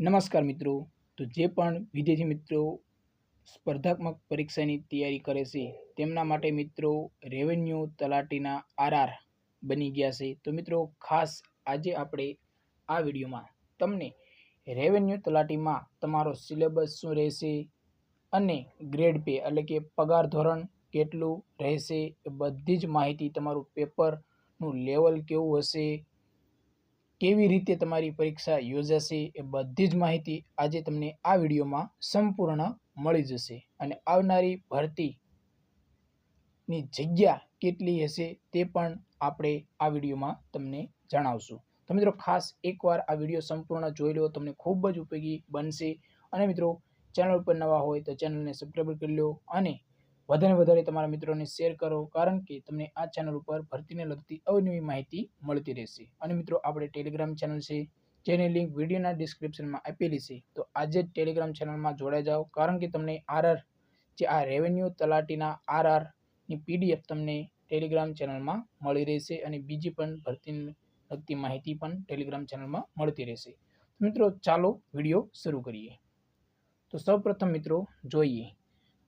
નમસ્કાર મિત્રો. તો જે પણ વિદ્યાર્થી મિત્રો સ્પર્ધાત્મક પરીક્ષાની તૈયારી કરે છે, તેમના માટે મિત્રો રેવન્યુ તલાટીના આરઆર બની ગયા છે. તો મિત્રો, ખાસ આજે આપણે આ વિડીયોમાં તમને રેવન્યુ તલાટીમાં તમારો સિલેબસ શું રહેશે અને ગ્રેડ પે એટલે કે પગાર ધોરણ કેટલું રહેશે એ બધી જ માહિતી તમારું પેપરનું લેવલ કેવું હશે કેવી રીતે તમારી પરીક્ષા યોજાશે એ બધી જ માહિતી આજે તમને આ વિડીયોમાં સંપૂર્ણ મળી જશે અને આવનારી ભરતીની જગ્યા કેટલી હશે તે પણ આપણે આ વિડીયોમાં તમને જણાવશું. તો મિત્રો ખાસ એકવાર આ વીડિયો સંપૂર્ણ જોઈ લો, તમને ખૂબ જ ઉપયોગી બનશે. અને મિત્રો, ચેનલ ઉપર નવા હોય તો ચેનલને સબસ્ક્રાઈબ કરી લો અને વધારે વધારે તમારા મિત્રોને શેર કરો, કારણ કે તમને આ ચેનલ ઉપર ભરતીને લગતી અવનવી માહિતી મળતી રહેશે. અને મિત્રો, આપણે ટેલિગ્રામ ચેનલ છે, જેની લિંક વિડીયોના ડિસ્ક્રિપ્શનમાં આપેલી છે. તો આજે જ ટેલિગ્રામ ચેનલમાં જોડાઈ જાઓ, કારણ કે તમને આરઆર જે આ રેવન્યુ તલાટીના આરઆરની પીડીએફ તમને ટેલિગ્રામ ચેનલમાં મળી રહેશે અને બીજી પણ ભરતીને લગતી માહિતી પણ ટેલિગ્રામ ચેનલમાં મળતી રહેશે. મિત્રો, ચાલો વીડિયો શરૂ કરીએ. તો સૌપ્રથમ મિત્રો, જોઈએ.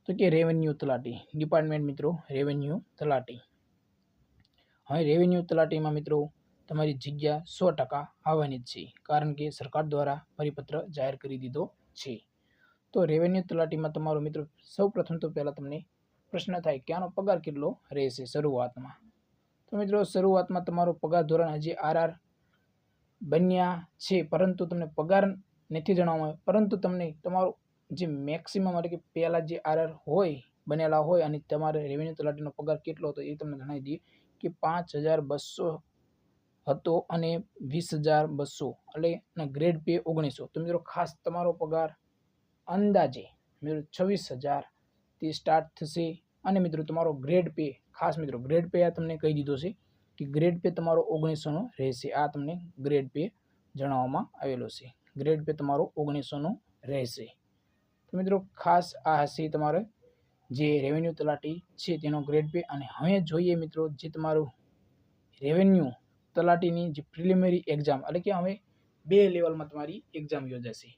તો કે રેવન્યુ તલાટી. ડિપાર્ટમેન્ટ મિત્રો રેવન્યુ તલાટી. હવે રેવન્યુ તલાટીમાં મિત્રો, તમારી જગ્યા સો ટકા આવવાની જ છે. કારણ કે સરકાર દ્વારા પરિપત્ર જાહેર કરી દીધો છે. તો રેવન્યુ તલાટીમાં તમારો મિત્રો સૌ પ્રથમ તો પહેલાં તમને પ્રશ્ન થાય કે આનો પગાર કેટલો રહેશે શરૂઆતમાં? તો મિત્રો, શરૂઆતમાં તમારો પગાર ધોરણ હજી આરઆર બન્યા છે. પરંતુ તમને પગાર નથી જણાવવામાં પરંતુ તમને તમારો જે મેક્સિમમ એટલે કે પહેલાં જે આરઆર હોય, બનેલા હોય અને તમારે રેવન્યુ તલાટીનો પગાર કેટલો હતો એ તમને જણાવી દઈએ કે પાંચ હજાર બસો હતો અને વીસ હજાર બસો એટલે ગ્રેડ પે ઓગણીસો. તો મિત્રો ખાસ તમારો પગાર અંદાજે મિત્રો છવ્વીસ હજારથી સ્ટાર્ટ થશે અને મિત્રો તમારો ગ્રેડ પે ખાસ મિત્રો ગ્રેડ પે આ તમને કહી દીધો છે કે ગ્રેડ પે તમારો ઓગણીસોનો રહેશે. આ તમને ગ્રેડ પે જણાવવામાં આવેલો છે. ગ્રેડ પે તમારો ઓગણીસોનો રહેશે. તો મિત્રો, ખાસ આ હશે તમારે જે રેવન્યુ તલાટી છે તેનો ગ્રેડ પે અને હવે જોઈએ મિત્રો, જે તમારું રેવન્યુ તલાટીની જે પ્રિલિમિનરી એક્ઝામ એટલે કે હવે બે લેવલમાં તમારી એક્ઝામ યોજાશે.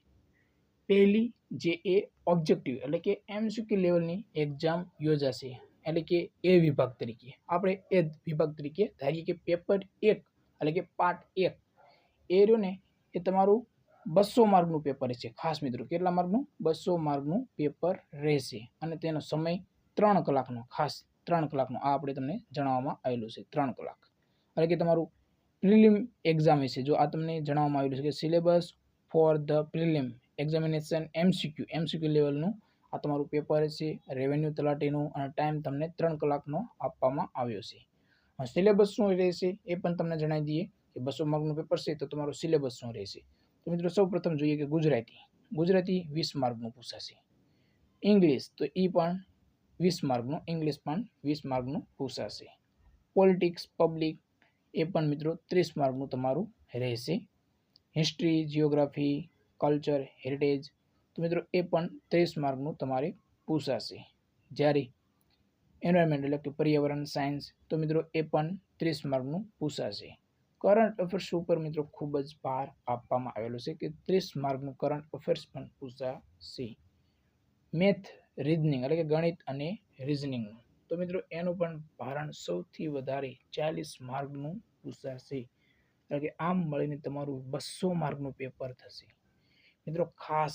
પહેલી જે એ ઓબ્જેક્ટિવ એટલે કે એમસીક્યુ લેવલની એક્ઝામ યોજાશે, એટલે કે એ વિભાગ તરીકે. આપણે એ વિભાગ તરીકે ધારીએ કે પેપર એક, એટલે કે પાર્ટ એક. એ રહ્યું ને, એ તમારું બસો માર્કનું પેપર છે. ખાસ મિત્રો, કેટલા માર્કનું? બસો માર્કનું પેપર રહેશે. અને તેનો સમય ત્રણ કલાકનો, ખાસ ત્રણ કલાકનો. આ આપણે તમને જણાવવામાં આવેલું છે. ત્રણ કલાક. એટલે કે તમારું પ્રિલિમ એક્ઝામ હશે. જો આ તમને જણાવવામાં આવેલું છે કે syllabus for the prelim examination MCQ. MCQ લેવલનું આ તમારું પેપર છે રેવન્યુ તલાટીનું અને ટાઈમ તમને ત્રણ કલાકનો આપવામાં આવ્યો છે. સિલેબસ શું રહેશે એ પણ તમને જણાવી દઈએ કે બસો માર્કનું પેપર છે તો તમારું સિલેબસ શું રહેશે? તો મિત્રો સૌ પ્રથમ જોઈએ કે ગુજરાતી. ગુજરાતી વીસ માર્કનું પૂછાશે. ઇંગ્લિશ તો એ પણ વીસ માર્કનું, ઇંગ્લિશ પણ વીસ માર્કનું પૂછાશે. પોલિટિક્સ, પબ્લિક એ પણ મિત્રો ત્રીસ માર્કનું તમારું રહેશે. હિસ્ટ્રી જિયોગ્રાફી કલ્ચર, હેરિટેજ તો મિત્રો એ પણ ત્રીસ માર્કનું તમારે પૂછાશે. જ્યારે એન્વાયરમેન્ટ એટલે કે પર્યાવરણ, સાયન્સ તો મિત્રો એ પણ ત્રીસ માર્કનું પૂછાશે. કરંટ અફેર્સ ઉપર મિત્રો ખૂબ જ ભાર આપવામાં આવેલો છે કે ત્રીસ માર્કનું કરંટ અફેર્સ પણ પૂછાશે મેથ રિઝનિંગ એટલે કે ગણિત અને રિઝનિંગનું તો મિત્રો એનું પણ ભારણ સૌથી વધારે ચાલીસ માર્કનું પૂછાશે એટલે કે આમ મળીને તમારું બસો માર્કનું પેપર થશે. મિત્રો ખાસ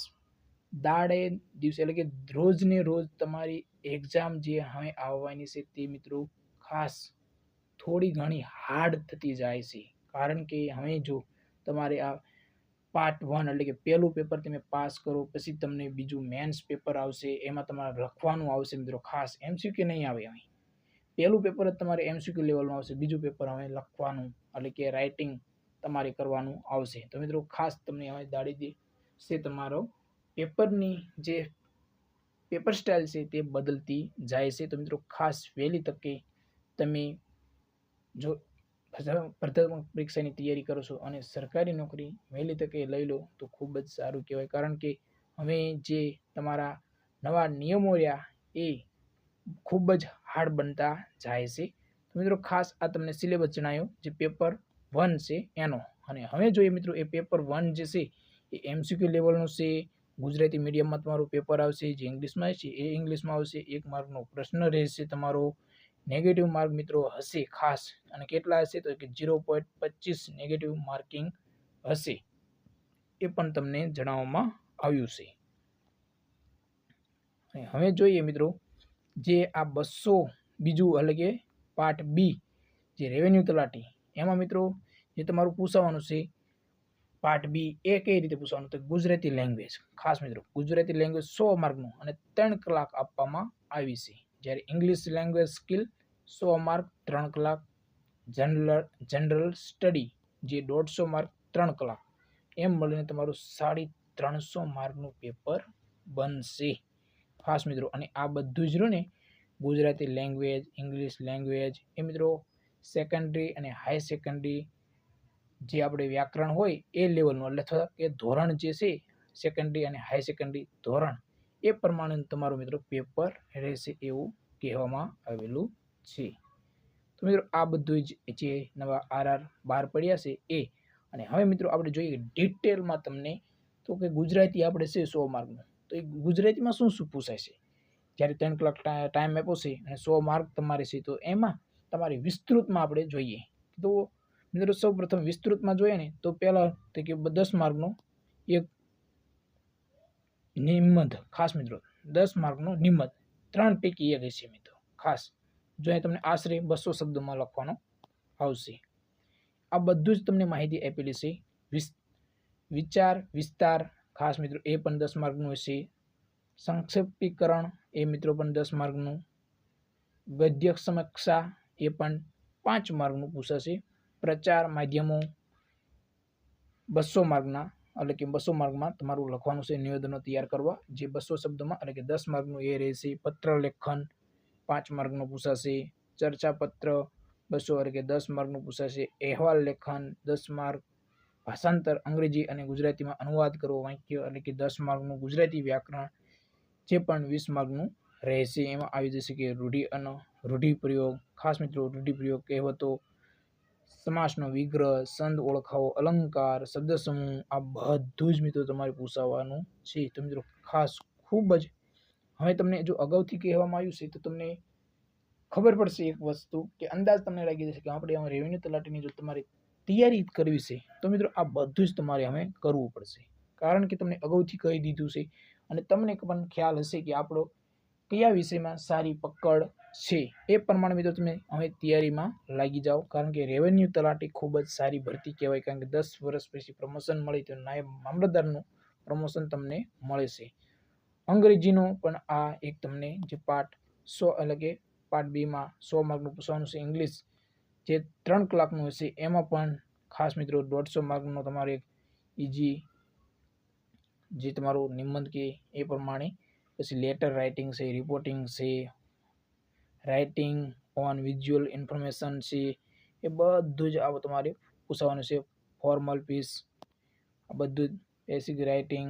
દાડે દિવસે એટલે કે રોજને રોજ તમારી એક્ઝામ જે હવે આવવાની છે તે મિત્રો ખાસ થોડી ઘણી હાર્ડ થતી જાય છે. કારણ કે હવે જો તમારે આ પાર્ટ વન એટલે કે પહેલું પેપર તમે પાસ કરો, પછી તમને બીજું મેન્સ પેપર આવશે, એમાં તમારે લખવાનું આવશે મિત્રો ખાસ. એમસીક્યુ નહીં આવે અહીં. પહેલું પેપર જ તમારે એમસીક્યુ લેવલનું આવશે, બીજું પેપર હવે લખવાનું એટલે કે રાઇટિંગ તમારે કરવાનું આવશે. તો મિત્રો ખાસ તમને હવે દાડી દેશે તમારો પેપરની જે પેપર સ્ટાઇલ છે તે બદલતી જાય છે. તો મિત્રો ખાસ વહેલી તકે તમે જો સ્પર્ધાત્મક પરીક્ષાની તૈયારી કરો છો અને સરકારી નોકરી વહેલી તકે લઈ લો તો ખૂબ જ સારું કહેવાય. કારણ કે હવે જે તમારા નવા નિયમો રહ્યા એ ખૂબ જ હાર્ડ બનતા જાય છે. તો મિત્રો, ખાસ આ તમને સિલેબસ જણાયો જે પેપર વન છે એનો. અને હવે જોઈએ મિત્રો, એ પેપર વન જે છે એ એમસીક્યુ લેવલનું છે. ગુજરાતી મીડિયમમાં તમારું પેપર આવશે, જે ઇંગ્લિશમાં છે એ ઇંગ્લિશમાં આવશે. એક માર્કનો પ્રશ્ન રહેશે તમારો. નેગેટિવ માર્ક મિત્રો હશે ખાસ. અને કેટલા હશે? તો કે ઝીરો પોઈન્ટ પચીસ નેગેટિવ માર્કિંગ હશે. એ પણ તમને જણાવવામાં આવ્યું છે. હવે જોઈએ મિત્રો, જે આ બસો બીજું એટલે કે પાર્ટ બી જે રેવન્યુ તલાટી, એમાં મિત્રો જે તમારું પૂછાવાનું છે પાર્ટ બી એ કઈ રીતે પૂછવાનું? તો ગુજરાતી લેંગ્વેજ ખાસ મિત્રો, ગુજરાતી લેંગ્વેજ સો માર્કનું અને ત્રણ કલાક આપવામાં આવી છે. જ્યારે ઇંગ્લિશ લેંગ્વેજ સ્કિલ સો માર્ક, ત્રણ કલાક જનરલ જનરલ સ્ટડી જે દોઢસો માર્ક, ત્રણ કલાક. એમ મળીને તમારું સાડી ત્રણસો માર્કનું પેપર બનશે. ખાસ મિત્રો, અને આ બધું જ રહ્યું ને, ગુજરાતી લેંગ્વેજ ઇંગ્લિશ લેંગ્વેજ એ મિત્રો સેકન્ડરી અને હાઈ સેકન્ડરી જે આપણે વ્યાકરણ હોય એ લેવલનું એટલે કે ધોરણ જે છે સેકન્ડરી અને હાઈ સેકન્ડરી ધોરણ, એ પ્રમાણે તમારું મિત્રો પેપર રહેશે એવું કહેવામાં આવેલું છે. તો મિત્રો આ બધું જ જે નવા આરઆર બહાર પડ્યા છે એ. અને હવે મિત્રો આપણે જોઈએ ડિટેલમાં તમને તો કે ગુજરાતી આપણે છે સો માર્કનું. તો એ ગુજરાતીમાં શું શું પૂછાય છે? જ્યારે ત્રણ કલાક ટાઈમ આપ્યો અને સો માર્ક તમારે છે તો એમાં તમારે વિસ્તૃતમાં આપણે જોઈએ. તો મિત્રો સૌ પ્રથમ વિસ્તૃતમાં જોઈએ ને તો પહેલાં તો કે દસ માર્કનો એક નિબંધ ખાસ મિત્રો દસ માર્કનો નિબંધ ત્રણ પૈકી એક હશે મિત્રો, ખાસ. જો અહીં તમને આશરે બસો શબ્દોમાં લખવાનો આવશે. આ બધું જ તમને માહિતી આપેલી છે. વિસ, વિચાર, વિસ્તાર, ખાસ મિત્રો, એ પણ દસ માર્કનું હશે. સંક્ષેપીકરણ એ મિત્રો પણ દસ માર્કનું. ગદ્ય સમીક્ષા એ પણ પાંચ માર્કનું પૂછાશે. પ્રચાર માધ્યમો, બસો માર્કના, એટલે કે બસો માર્કમાં તમારું લખવાનું છે. નિવેદનો તૈયાર કરવા, જે બસો શબ્દોમાં, એટલે કે દસ માર્કનું એ રહેશે. પત્ર લેખન પાંચ માર્કનો પૂછાશે, ચર્ચાપત્ર બસો એટલે કે દસ માર્કનું પૂછાશે, અહેવાલ લેખન દસ માર્ક, ભાષાંતર અંગ્રેજી અને ગુજરાતીમાં અનુવાદ કરવો, વાક્ય એટલે કે દસ માર્કનું ગુજરાતી વ્યાકરણ, જે પણ વીસ માર્કનું રહેશે, એમાં આવી જશે કે રૂઢિ અને રૂઢિપ્રયોગ ખાસ મિત્રો રૂઢિપ્રયોગ કહેવતો સમાસનો વિગ્રહ, સંદ ઓળખાવો, અલંકાર શબ્દ સમૂહ આ બધું જ મિત્રો તમારે પૂછાવાનું છે. તો મિત્રો, ખાસ ખૂબ જ હવે તમને જો અગાઉથી કહેવામાં આવ્યું છે, તો તમને ખબર પડશે એક વસ્તુ કે અંદાજ તમને લાગી જશે કે આપણે આમાં રેવન્યુ તલાટીની જો તમારે તૈયારી કરવી છે, તો મિત્રો આ બધું જ તમારે હવે કરવું પડશે. કારણ કે તમને અગાઉથી કહી દીધું છે અને તમને પણ ખ્યાલ હશે કે આપણો કયા વિષયમાં સારી પકડ છે, એ પ્રમાણે મિત્રો તમે હવે તૈયારીમાં લાગી જાઓ. કારણ કે રેવન્યુ તલાટી ખૂબ જ સારી ભરતી કહેવાય, કારણ કે દસ વર્ષ પછી પ્રમોશન મળી તો નાયબ મામલતદારનું પ્રમોશન તમને મળે છે. અંગ્રેજીનો પણ આ એક તમને જે પાર્ટ સો એટલે કે પાર્ટ બીમાં સો માર્કનું પૂછવાનું છે ઇંગ્લિશ, જે ત્રણ કલાકનું હશે, એમાં પણ ખાસ મિત્રો દોઢસો માર્કનો તમારે એક ઇઝી જે તમારું નિબંધ કે એ પ્રમાણે. પછી લેટર રાઇટિંગ છે, રિપોર્ટિંગ છે, રાઇટિંગ ઓન વિઝ્યુઅલ ઇન્ફોર્મેશન છે, એ બધું જ આ તમારે પૂછવાનું છે. ફોર્મલ પીસ, આ બધું જ, basic writing,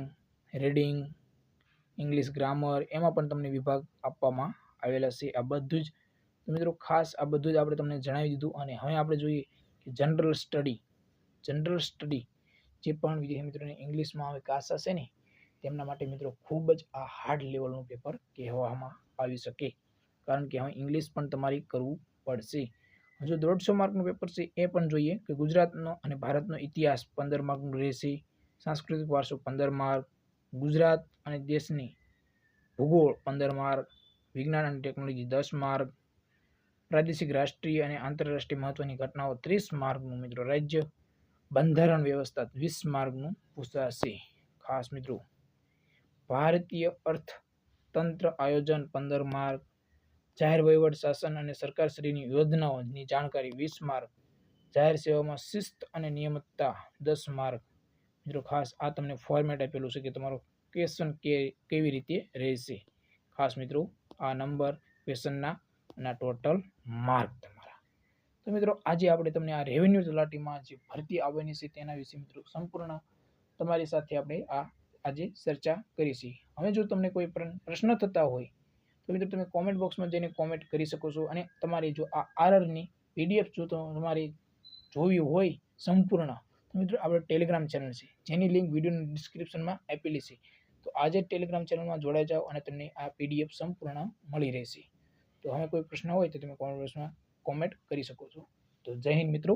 reading English grammar એમાં પણ તમને વિભાગ આપવામાં આવેલા છે. આ બધું જ મિત્રો ખાસ આ બધું જ આપણે તમને જણાવી દીધું અને હવે આપણે જોઈએ કે જનરલ સ્ટડી જનરલ સ્ટડી જે પણ વિદ્યાર્થી મિત્રોને ઇંગ્લિશમાં હવે કાસ હશે ને, તેમના માટે મિત્રો ખૂબ જ આ હાર્ડ લેવલનું પેપર કહેવામાં આવી શકે. કારણ કે હવે ઇંગ્લિશ પણ તમારે કરવું પડશે. હજુ દોઢસો માર્કનું પેપર છે, એ પણ જોઈએ કે ગુજરાતનો અને ભારતનો ઇતિહાસ પંદર માર્કનું રહેશે, સાંસ્કૃતિક વારસો પંદર માર્ક ગુજરાત અને દેશની ભૂગોળ, પંદર માર્ક વિજ્ઞાન અને ટેકનોલોજી, દસ માર્ક પ્રાદેશિક, રાષ્ટ્રીય અને આંતરરાષ્ટ્રીય મહત્વની ઘટનાઓ, ત્રીસ માર્કનું મિત્રો રાજ્ય, બંધારણ વ્યવસ્થા, વીસ માર્કનું પૂછાશે. ખાસ મિત્રો, ભારતીય અર્થતંત્ર આયોજન, પંદર માર્ક જાહેર વહીવટ શાસન અને સરકારશ્રીની યોજનાઓની જાણકારી, વીસ માર્ક જાહેર સેવામાં શિસ્ત અને નિયમિતતા, દસ માર્ક મિત્રો, ખાસ આ તમને ફોર્મેટ આપેલું છે કે તમારો ક્વેશ્ચન કે, કેવી રીતે રહેશે? ખાસ મિત્રો, આ નંબર ક્વેશ્ચનના અને ટોટલ માર્ક તમારા. તો મિત્રો, આજે આપણે તમને આ રેવન્યુ તલાટીમાં જે ભરતી આવવાની છે તેના વિશે મિત્રો સંપૂર્ણ તમારી સાથે આપણે આ, આજે ચર્ચા કરી છે. હવે જો તમને કોઈ પ્રશ્ન થતા હોય, તો મિત્રો તમે કોમેન્ટ બોક્સમાં જઈને કોમેન્ટ કરી શકો છો અને તમારી જો આ આરઆરની પીડીએફ જો તમારે જોવી હોય સંપૂર્ણ મિત્રો આપણે ટેલિગ્રામ ચેનલ છે. જેની લિંક વિડીયોની ડિસ્ક્રિપ્શનમાં આપેલી છે. તો આજે ટેલિગ્રામ ચેનલમાં જોડાઈ જાઓ અને તમને આ પીડીએફ સંપૂર્ણ મળી રહેશે. તો હવે કોઈ પ્રશ્ન હોય તો તમે કોમેન્ટ બોક્સમાં કોમેન્ટ કરી શકો છો. તો જય હિન્દ મિત્રો.